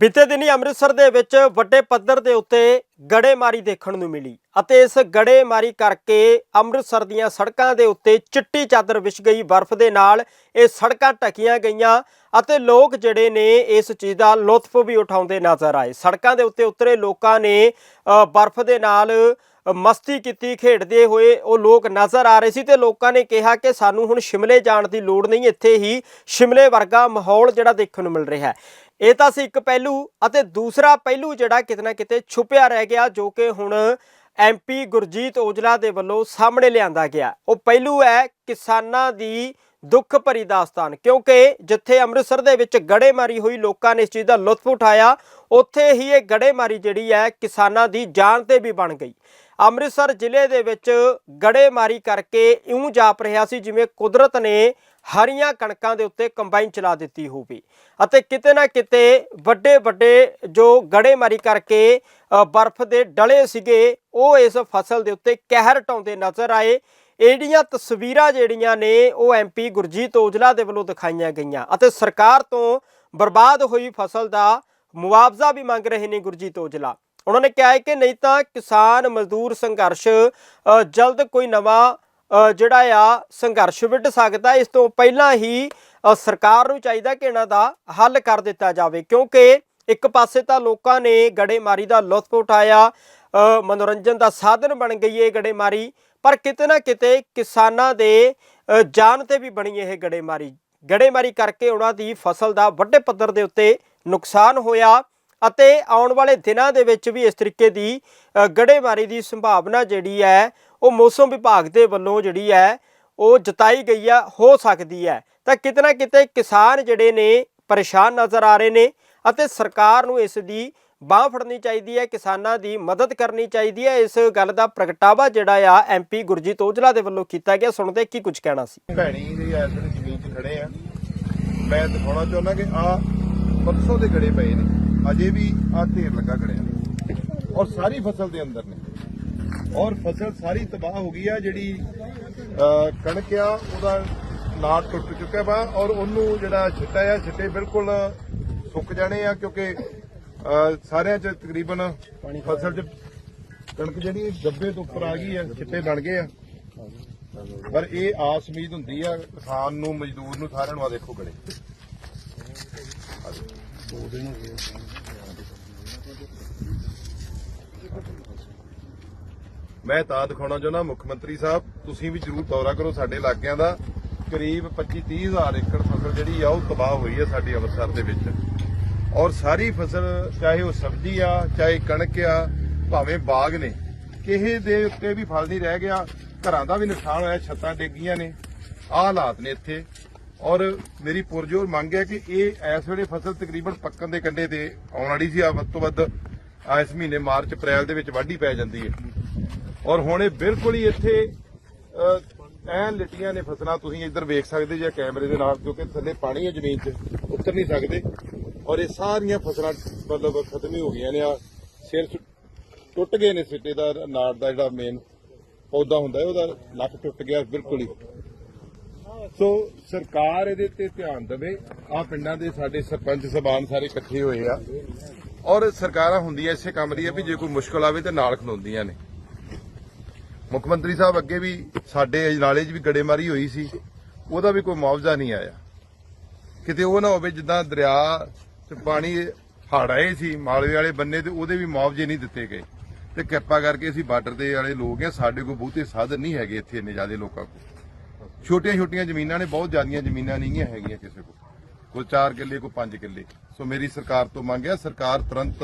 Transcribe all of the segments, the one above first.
ਬੀਤੇ ਦਿਨੀ ਅੰਮ੍ਰਿਤਸਰ ਦੇ ਵਿੱਚ ਵੱਡੇ ਪੱਧਰ ਦੇ ਉੱਤੇ ਗੜੇਮਾਰੀ ਦੇਖਣ ਨੂੰ ਮਿਲੀ ਅਤੇ ਇਸ ਗੜੇਮਾਰੀ ਕਰਕੇ ਅੰਮ੍ਰਿਤਸਰ ਦੀਆਂ ਸੜਕਾਂ ਦੇ ਉੱਤੇ ਚਿੱਟੀ ਚਾਦਰ ਵਿਛ ਗਈ। ਬਰਫ਼ ਦੇ ਨਾਲ ਇਹ ਸੜਕਾਂ ਢਕੀਆਂ ਗਈਆਂ ਅਤੇ ਲੋਕ ਜਿਹੜੇ ਨੇ ਇਸ ਚੀਜ਼ ਦਾ ਲੁਤਫ ਵੀ ਉਠਾਉਂਦੇ ਨਜ਼ਰ ਆਏ। ਸੜਕਾਂ ਦੇ ਉੱਤੇ ਉਤਰੇ ਲੋਕਾਂ ਨੇ ਬਰਫ਼ ਦੇ ਨਾਲ ਮਸਤੀ ਕੀਤੀ, ਖੇਡਦੇ ਹੋਏ ਉਹ ਲੋਕ ਨਜ਼ਰ ਆ ਰਹੇ ਸੀ ਤੇ ਲੋਕਾਂ ਨੇ ਕਿਹਾ ਕਿ ਸਾਨੂੰ ਹੁਣ ਸ਼ਿਮਲੇ ਜਾਣ ਦੀ ਲੋੜ ਨਹੀਂ, ਇੱਥੇ ਹੀ ਸ਼ਿਮਲੇ ਵਰਗਾ ਮਾਹੌਲ ਜਿਹੜਾ ਦੇਖਣ ਨੂੰ ਮਿਲ ਰਿਹਾ ਹੈ। ਇਹ ਤਾਂ ਸੀ ਇੱਕ ਪਹਿਲੂ ਅਤੇ ਦੂਸਰਾ ਪਹਿਲੂ ਜਿਹੜਾ ਕਿਤੇ ਨਾ ਕਿਤੇ ਛੁਪਿਆ ਰਹਿ ਗਿਆ ਜੋ ਕਿ ਹੁਣ ਐਮਪੀ ਗੁਰਜੀਤ ਔਜਲਾ ਦੇ ਵੱਲੋਂ ਸਾਹਮਣੇ ਲਿਆਂਦਾ ਗਿਆ। ਉਹ ਪਹਿਲੂ ਹੈ ਕਿਸਾਨਾਂ ਦੀ ਦੁੱਖ ਭਰੀ ਦਾਸਤਾਨ, ਕਿਉਂਕਿ ਜਿੱਥੇ ਅੰਮ੍ਰਿਤਸਰ ਦੇ ਵਿੱਚ ਗੜੇਮਾਰੀ ਹੋਈ, ਲੋਕਾਂ ਨੇ ਇਸ ਚੀਜ਼ ਦਾ ਲੁਤਫ ਉਠਾਇਆ, ਉੱਥੇ ਹੀ ਇਹ ਗੜੇਮਾਰੀ ਜਿਹੜੀ ਹੈ ਕਿਸਾਨਾਂ ਦੀ ਜਾਨ ਤੇ ਵੀ ਬਣ ਗਈ। ਅੰਮ੍ਰਿਤਸਰ ਜ਼ਿਲ੍ਹੇ ਦੇ ਵਿੱਚ ਗੜੇਮਾਰੀ ਕਰਕੇ ਇਉਂ ਜਾਪ ਰਿਹਾ ਸੀ ਜਿਵੇਂ ਕੁਦਰਤ ਨੇ ਹਰੀਆਂ ਕਣਕਾਂ ਦੇ ਉੱਤੇ ਕੰਬਾਈਨ ਚਲਾ ਦਿੱਤੀ ਹੋਵੇ ਅਤੇ ਕਿਤੇ ਨਾ ਕਿਤੇ ਵੱਡੇ ਵੱਡੇ ਜੋ ਗੜੇਮਾਰੀ ਕਰਕੇ ਬਰਫ਼ ਦੇ ਡਲੇ ਸੀਗੇ, ਉਹ ਇਸ ਫਸਲ ਦੇ ਉੱਤੇ ਕਹਿਰ ਢਾਉਂਦੇ ਨਜ਼ਰ ਆਏ। ਇਹੜੀਆਂ ਤਸਵੀਰਾਂ ਜਿਹੜੀਆਂ ਨੇ, ਉਹ ਐਮਪੀ ਗੁਰਜੀਤ ਔਜਲਾ ਦੇ ਵੱਲੋਂ ਦਿਖਾਈਆਂ ਗਈਆਂ। ਅਤੇ ਸਰਕਾਰ ਤੋਂ ਬਰਬਾਦ ਹੋਈ ਫਸਲ ਦਾ ਮੁਆਵਜ਼ਾ ਵੀ ਮੰਗ ਰਹੇ ਨੇ ਗੁਰਜੀਤ ਔਜਲਾ। ਉਹਨਾਂ ਨੇ ਕਿਹਾ ਹੈ ਕਿ ਨਹੀਂ ਤਾਂ ਕਿਸਾਨ ਮਜ਼ਦੂਰ ਸੰਘਰਸ਼ ਜਲਦ ਕੋਈ ਨਵਾਂ ਜਿਹੜਾ ਆ ਸੰਘਰਸ਼ ਵਿੱਢ ਸਕਦਾ, ਇਸ ਤੋਂ ਪਹਿਲਾਂ ਹੀ ਸਰਕਾਰ ਨੂੰ ਚਾਹੀਦਾ ਕਿ ਇਹਨਾਂ ਦਾ ਹੱਲ ਕਰ ਦਿੱਤਾ ਜਾਵੇ, ਕਿਉਂਕਿ ਇੱਕ ਪਾਸੇ ਤਾਂ ਲੋਕਾਂ ਨੇ ਗੜੇਮਾਰੀ ਦਾ ਲੁਤਫ ਉਠਾਇਆ ਮਨੋਰੰਜਨ ਦਾ ਸਾਧਨ ਬਣ ਗਈ ਇਹ ਗੜੇਮਾਰੀ, ਪਰ ਕਿਤੇ ਨਾ ਕਿਤੇ ਕਿਸਾਨਾਂ ਦੇ ਜਾਨ ਤੇ ਵੀ ਬਣੀ ਇਹ ਗੜੇਮਾਰੀ। ਗੜੇਮਾਰੀ ਕਰਕੇ ਉਹਨਾਂ ਦੀ ਫਸਲ ਦਾ ਵੱਡੇ ਪੱਧਰ ਦੇ ਉੱਤੇ ਨੁਕਸਾਨ ਹੋਇਆ ਅਤੇ ਆਉਣ ਵਾਲੇ ਦਿਨਾਂ ਦੇ ਵਿੱਚ ਵੀ ਇਸ ਤਰੀਕੇ ਦੀ ਗੜੇਮਾਰੀ ਦੀ ਸੰਭਾਵਨਾ ਜਿਹੜੀ ਹੈ ਉਹ ਮੌਸਮ ਵਿਭਾਗ ਦੇ ਵੱਲੋਂ ਜਿਹੜੀ ਹੈ, ਉਹ ਜਤਾਈ ਗਈ ਆ, ਹੋ ਸਕਦੀ ਹੈ। ਤਾਂ ਕਿਤੇ ਨਾ ਕਿਤੇ ਕਿਸਾਨ ਜਿਹੜੇ ਨੇ, ਪਰੇਸ਼ਾਨ ਨਜ਼ਰ ਆ ਰਹੇ ਨੇ ਅਤੇ ਸਰਕਾਰ ਨੂੰ ਇਸ ਦੀ ਬਾਹ ਫੜਨੀ ਚਾਹੀਦੀ ਹੈ, ਕਿਸਾਨਾਂ ਦੀ ਮਦਦ ਕਰਨੀ ਚਾਹੀਦੀ ਹੈ। ਇਸ ਗੱਲ ਦਾ ਪ੍ਰਗਟਾਵਾ ਜਿਹੜਾ ਆ ਐਮਪੀ ਗੁਰਜੀਤ ਔਜਲਾ ਦੇ ਵੱਲੋਂ ਕੀਤਾ ਗਿਆ। ਸੁਣਦੇ ਕੀ ਕੁਝ ਕਹਿਣਾ ਸੀ? ਭੈਣੀ ਦੀ ਇਸ ਵੇਲੇ ਜ਼ਮੀਨ 'ਚ ਖੜੇ ਆ। ਮੈਂ ਦਿਖਾਉਣਾ ਚਾਹੁੰਦਾ ਕਿ ਆ ਪਰਸੋਂ ਦੇ ਗੜੇ ਪਏ ਨੇ। ਅਜੇ ਵੀ ਆ ਢੇਰ ਲੱਗਾ ਖੜਿਆ। ਔਰ ਸਾਰੀ ਫਸਲ ਦੇ ਅੰਦਰ ਨੇ। ਔਰ ਫਸਲ ਸਾਰੀ ਤਬਾਹ ਹੋ ਗਈ ਆ ਜਿਹੜੀ ਕਣਕ ਆ ਉਹਦਾ ਨਾੜ ਟੁੱਟ ਚੁੱਕਿਆ ਵਾ ਔਰ ਉਹਨੂੰ ਜਿਹੜਾ ਛਿੱਟਾ ਆ ਛਿੱਟੇ ਬਿਲਕੁਲ ਸੁੱਕ ਜਾਣੇ ਆ ਕਿਉਂਕਿ ਸਾਰਿਆਂ 'ਚ ਤਕਰੀਬਨ ਫਸਲ 'ਚ ਕਣਕ ਜਿਹੜੀ ਗੱਬੇ ਤੋਂ ਉੱਪਰ ਆ ਗਈ ਆ ਛਿੱਟੇ ਬਣ ਗਏ ਆ। ਪਰ ਇਹ ਆਸ ਉਮੀਦ ਹੁੰਦੀ ਆ ਕਿਸਾਨ ਨੂੰ ਮਜ਼ਦੂਰ ਨੂੰ ਸਾਰਿਆਂ ਨੂੰ ਆ ਦੇਖੋ ਗੜੇ ਮੈਂ ਤਾਂ ਦਿਖਾਉਣਾ ਚਾਹੁੰਦਾ ਮੁੱਖ ਮੰਤਰੀ ਸਾਹਿਬ, ਤੁਸੀਂ ਵੀ ਜਰੂਰ ਦੌਰਾ ਕਰੋ ਸਾਡੇ ਇਲਾਕਿਆਂ ਦਾ। ਕਰੀਬ 25 30 ਹਜ਼ਾਰ ਏਕੜ ਫਸਲ ਜਿਹੜੀ ਆ, ਉਹ ਤਬਾਹ ਹੋਈ ਹੈ ਸਾਡੀ ਅੰਮ੍ਰਿਤਸਰ ਦੇ ਵਿੱਚ। ਔਰ ਸਾਰੀ ਫਸਲ, ਚਾਹੇ ਉਹ ਸਬਜ਼ੀ ਆ, ਚਾਹੇ ਕਣਕ ਆ, ਭਾਵੇਂ ਬਾਗ ਨੇ, ਕਿਸੇ ਦੇ ਉੱਤੇ ਵੀ ਫਲ ਨਹੀਂ ਰਹਿ ਗਿਆ। ਘਰਾਂ ਦਾ ਵੀ ਨੁਕਸਾਨ ਹੋਇਆ, ਛੱਤਾਂ ਡਿੱਗੀਆਂ ਨੇ, ਆਹ ਹਾਲਾਤ ਨੇ ਇੱਥੇ। ਔਰ ਮੇਰੀ ਪੁਰਜੋਰ ਮੰਗ ਹੈ ਕਿ ਇਹ ਇਸ ਵੇਲੇ ਫਸਲ ਤਕਰੀਬਨ ਪੱਕਣ ਦੇ ਕੰਢੇ ਤੇ ਆਉਣ ਵਾਲੀ ਸੀ। ਆ ਵੱਧ ਤੋਂ ਵੱਧ ਇਸ ਮਹੀਨੇ ਮਾਰਚ, ਅਪ੍ਰੈਲ ਦੇ ਵਿੱਚ ਵਾਢੀ ਪੈ ਜਾਂਦੀ ਹੈ। ਔਰ ਹੁਣ ਇਹ ਬਿਲਕੁਲ ਹੀ ਇੱਥੇ ਅਹ, ਐਨ ਲਿਟੀਆਂ ਨੇ ਫਸਲਾਂ ਤੁਸੀਂ ਇੱਧਰ ਵੇਖ ਸਕਦੇ ਜੇ ਕੈਮਰੇ ਦੇ ਨਾਲ ਕਿਉਂਕਿ ਥੱਲੇ ਪਾਣੀ ਹੈ ਜ਼ਮੀਨ 'ਚ ਉੱਤਰ ਨਹੀਂ ਸਕਦੇ। ਔਰ ਇਹ ਸਾਰੀਆਂ ਫਸਲਾਂ ਮਤਲਬ ਖਤਮ ਹੀ ਹੋ ਗਈਆਂ ਨੇ ਆ ਸਿਰ ਟੁੱਟ ਗਏ ਨੇ ਸਿੱਟੇ ਦਾ ਨਾੜ ਦਾ ਜਿਹੜਾ ਮੇਨ ਪੌਦਾ ਹੁੰਦਾ ਉਹਦਾ ਲੱਕ ਟੁੱਟ ਗਿਆ ਬਿਲਕੁਲ ਹੀ। ਸੋ ਸਰਕਾਰ ਇਹਦੇ ਤੇ ਧਿਆਨ ਦੇਵੇ। ਆ ਪਿੰਡਾਂ ਦੇ ਸਾਡੇ ਸਰਪੰਚ ਸਬਾਨ ਸਾਰੇ ਇਕੱਠੇ ਹੋਏ ਆ। ਔਰ ਸਰਕਾਰਾਂ ਹੁੰਦੀਆਂ ਇਸੇ ਕੰਮ ਦੀ ਆ ਵੀ ਜੇ ਕੋਈ ਮੁਸ਼ਕਲ ਆਵੇ ਤੇ ਨਾਲ ਖਲੋਂਦੀਆਂ ਨੇ। ਮੁੱਖ ਮੰਤਰੀ ਸਾਹਿਬ ਅੱਗੇ ਵੀ ਸਾਡੇ ਅਜਨਾਲੇ 'ਚ ਵੀ ਗੜੇਮਾਰੀ ਹੋਈ ਸੀ। ਉਹਦਾ ਵੀ ਕੋਈ ਮੁਆਵਜ਼ਾ ਨਹੀਂ ਆਇਆ। ਕਿਤੇ ਉਹ ਨਾ ਹੋਵੇ ਜਿੱਦਾਂ ਦਰਿਆ 'ਚ ਪਾਣੀ ਹੜ ਆਏ ਸੀ, ਮਾਲਵੇ ਵਾਲੇ ਬੰਨੇ ਤੇ ਉਹਦੇ ਵੀ ਮੁਆਵਜ਼ੇ ਨਹੀਂ ਦਿੱਤੇ ਗਏ। ਤੇ ਕਿਰਪਾ ਕਰਕੇ ਅਸੀਂ ਬਾਰਡਰ ਦੇ ਵਾਲੇ ਲੋਕ ਆ ਸਾਡੇ ਕੋਲ ਬਹੁਤੇ ਸਾਧਨ ਨਹੀਂ ਹੈਗੇ ਇੱਥੇ ਇੰਨੇ ਜ਼ਿਆਦਾ ਲੋਕਾਂ ਕੋਲ। ਛੋਟੀਆਂ ਛੋਟੀਆਂ ਜ਼ਮੀਨਾਂ ਨੇ, ਬਹੁਤ ਜ਼ਿਆਦੀਆਂ ਜ਼ਮੀਨਾਂ ਨਹੀਂ ਹੈਗੀਆਂ ਕਿਸੇ ਕੋਲ। ਕੋਈ 4 ਕਿੱਲੇ, ਕੋਈ 5 ਕਿੱਲੇ। ਸੋ ਮੇਰੀ ਸਰਕਾਰ ਤੋਂ ਮੰਗਿਆ ਸਰਕਾਰ ਤੁਰੰਤ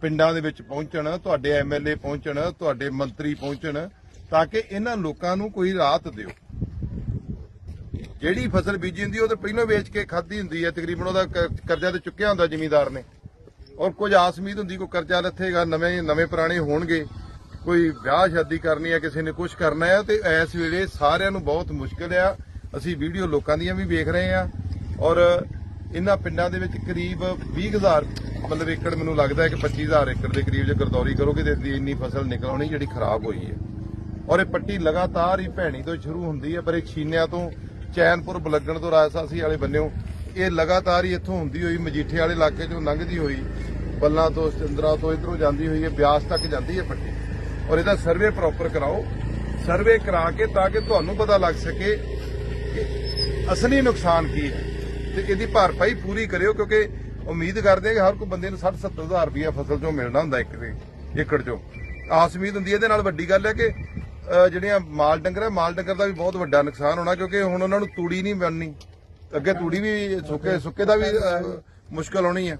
ਪਿੰਡਾਂ ਦੇ ਵਿੱਚ ਪਹੁੰਚਣ, ਤੁਹਾਡੇ ਐਮਐਲਏ ਪਹੁੰਚਣ, ਤੁਹਾਡੇ ਮੰਤਰੀ ਪਹੁੰਚਣ, ਤਾਂ ਕਿ ਇਹਨਾਂ ਲੋਕਾਂ ਨੂੰ ਕੋਈ ਰਾਹਤ ਦਿਓ। ਜਿਹੜੀ ਫਸਲ ਬੀਜੀ ਹੁੰਦੀ, ਉਹ ਤਾਂ ਪਹਿਲਾਂ ਵੇਚ ਕੇ ਖਾਧੀ ਹੁੰਦੀ ਹੈ, ਤਕਰੀਬਨ ਉਹਦਾ ਕਰਜ਼ਾ ਤੇ ਚੁੱਕਿਆ ਹੁੰਦਾ ਜ਼ਿਮੀਂਦਾਰ ਨੇ। ਔਰ ਕੁਝ ਆਸ ਉਮੀਦ ਹੁੰਦੀ, ਕੋਈ ਕਰਜ਼ਾ ਲੱਥੇਗਾ ਨਵੇਂ ਨਵੇਂ ਪੁਰਾਣੇ ਹੋਣਗੇ, ਕੋਈ ਵਿਆਹ ਸ਼ਾਦੀ ਕਰਨੀ ਹੈ, ਕਿਸੇ ਨੇ ਕੁਝ ਕਰਨਾ ਹੈ, ਤੇ ਇਸ ਵੇਲੇ ਸਾਰਿਆਂ ਨੂੰ ਬਹੁਤ ਮੁਸ਼ਕਲ ਆ। ਅਸੀਂ ਵੀਡੀਓ ਲੋਕਾਂ ਦੀਆਂ ਵੀ ਵੇਖ ਰਹੇ ਆ ਔਰ ਇਹਨਾਂ ਪਿੰਡਾਂ ਦੇ ਵਿੱਚ ਕਰੀਬ 20000 ਮਤਲਬ ਏਕੜ ਮੈਨੂੰ ਲੱਗਦਾ ਹੈ ਕਿ 25000 ਏਕੜ ਦੇ ਕਰੀਬ ਜੇ ਗਰਦੌਰੀ ਕਰੋਗੇ ਤੇ ਇੰਨੀ- ਇੰਨੀ ਫਸਲ ਨਿਕਲ ਜਿਹੜੀ ਖਰਾਬ ਹੋਈ ਹੈ। ਔਰ ਇਹ ਪੱਟੀ ਲਗਾਤਾਰ ਹੀ ਭੈਣੀ ਤੋਂ ਸ਼ੁਰੂ ਹੁੰਦੀ ਹੈ, ਪਰ ਇਹ ਛੀਨਿਆਂ ਤੋਂ ਚੈਨਪੁਰ, ਬਲੱਗਣ ਤੋਂ ਰਾਜਸਾਸੀ ਵਾਲੇ ਬੰਨਿਓ, ਇਹ ਲਗਾਤਾਰ ਹੀ ਇੱਥੋਂ ਹੁੰਦੀ ਹੋਈ, ਮਜੀਠੇ ਵਾਲੇ ਇਲਾਕੇ ਚੋਂ ਲੰਘਦੀ ਹੋਈ, ਬੱਲਾਂ ਤੋਂ ਸਿੰਦਰਾ ਤੋਂ ਇਧਰੋਂ ਜਾਂਦੀ ਹੋਈ ਹੈ, ਬਿਆਸ ਤੱਕ ਜਾਂਦੀ ਹੈ ਪੱਟੀ। ਔਰ ਇਹਦਾ ਸਰਵੇ ਪ੍ਰੋਪਰ ਕਰਾਓ ਸਰਵੇ ਕਰਾ ਕੇ ਤਾਂ ਕਿ ਤੁਹਾਨੂੰ ਪਤਾ ਲੱਗ ਸਕੇ ਕਿ ਅਸਲੀ ਨੁਕਸਾਨ ਕੀ ਹੈ। ਤੇ ਇਹਦੀ ਭਰਪਾਈ ਪੂਰੀ ਕਰਿਓ, ਕਿਉਂਕਿ ਉਮੀਦ ਕਰਦੇ ਕਿ ਹਰ ਕੋਈ ਬੰਦੇ ਨੂੰ 60 70 ਹਜ਼ਾਰ ਰੁਪਇਆ ਫਸਲ ਚੋਂ ਮਿਲਣਾ ਹੁੰਦਾ ਇੱਕ ਦੇ ਏਕੜ ਚੋਂ। ਆਸ ਉਮੀਦ ਹੁੰਦੀ ਹੈ ਇਹਦੇ ਨਾਲ ਵੱਡੀ ਗੱਲ ਹੈ ਕਿ ਜਿਹੜੀਆਂ ਮਾਲ ਡੰਗਰ ਹੈ ਮਾਲ ਡੰਗਰ ਦਾ ਵੀ ਬਹੁਤ ਵੱਡਾ ਨੁਕਸਾਨ ਹੋਣਾ ਕਿਉਂਕਿ ਹੁਣ ਉਹਨਾਂ ਨੂੰ ਤੂੜੀ ਨਹੀਂ ਬਣਨੀ ਅੱਗੇ ਤੂੜੀ ਵੀ ਸੁੱਕੇ ਸੁੱਕੇ ਦਾ ਵੀ ਮੁਸ਼ਕਲ ਹੋਣੀ ਹੈ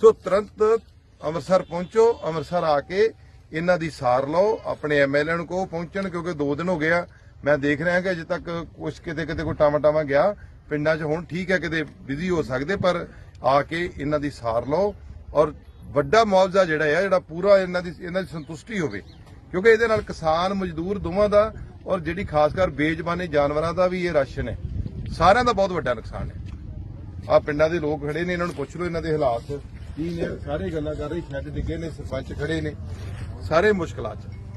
ਸੋ ਤੁਰੰਤ ਅੰਮ੍ਰਿਤਸਰ ਪਹੁੰਚੋ, ਅੰਮ੍ਰਿਤਸਰ ਆ ਕੇ ਇਹਨਾਂ ਦੀ ਸਾਰ ਲਓ, ਆਪਣੇ ਐਮਐਲਏ ਨੂੰ ਕਹੋ ਪਹੁੰਚਣ ਕਿਉਂਕਿ 2 ਦਿਨ ਹੋ ਗਿਆ ਮੈਂ ਦੇਖ ਰਿਹਾ ਕਿ ਅਜੇ ਤੱਕ ਕੁਝ ਕਿਤੇ ਕਿਤੇ ਕੋਈ ਟਾਮਾ ਟਾਮਾ ਗਿਆ। ਪਿੰਡਾਂ 'ਚ ਹੁਣ ਠੀਕ ਹੈ, ਕਿਤੇ ਬਿਜ਼ੀ ਹੋ ਸਕਦੇ, ਪਰ ਆ ਕੇ ਇਹਨਾਂ ਦੀ ਸਾਰ ਲਓ ਔਰ ਵੱਡਾ ਮੁਆਵਜ਼ਾ ਜਿਹੜਾ ਹੈ ਜਿਹੜਾ ਪੂਰਾ ਇਹਨਾਂ ਦੀ ਇਹਨਾਂ ਦੀ ਸੰਤੁਸ਼ਟੀ ਹੋਵੇ। ਕਿਉਂਕਿ ਇਹਦੇ ਨਾਲ ਕਿਸਾਨ, ਮਜ਼ਦੂਰ ਦੋਵਾਂ ਦਾ ਔਰ ਜਿਹੜੀ ਖਾਸ ਕਰ ਬੇਜ਼ਬਾਨੇ ਜਾਨਵਰਾਂ ਦਾ ਵੀ ਇਹ ਰਾਸ਼ਨ ਹੈ। ਸਾਰਿਆਂ ਦਾ ਬਹੁਤ ਵੱਡਾ ਨੁਕਸਾਨ ਹੈ। ਆ ਪਿੰਡਾਂ ਦੇ ਲੋਕ ਖੜੇ ਨੇ, ਇਹਨਾਂ ਨੂੰ ਪੁੱਛ ਲਓ ਇਹਨਾਂ ਦੇ ਹਾਲਾਤ ਕੀ ਨੇ। ਸਾਰੇ ਗੱਲਾਂ ਕਰ ਰਹੇ ਸ਼ੈੱਡ ਡਿੱਗੇ ਨੇ, ਸਰਪੰਚ ਖੜੇ ਨੇ। ਸਾਰੇ ਮੁਸ਼ਕਲਾਂ 'ਚ।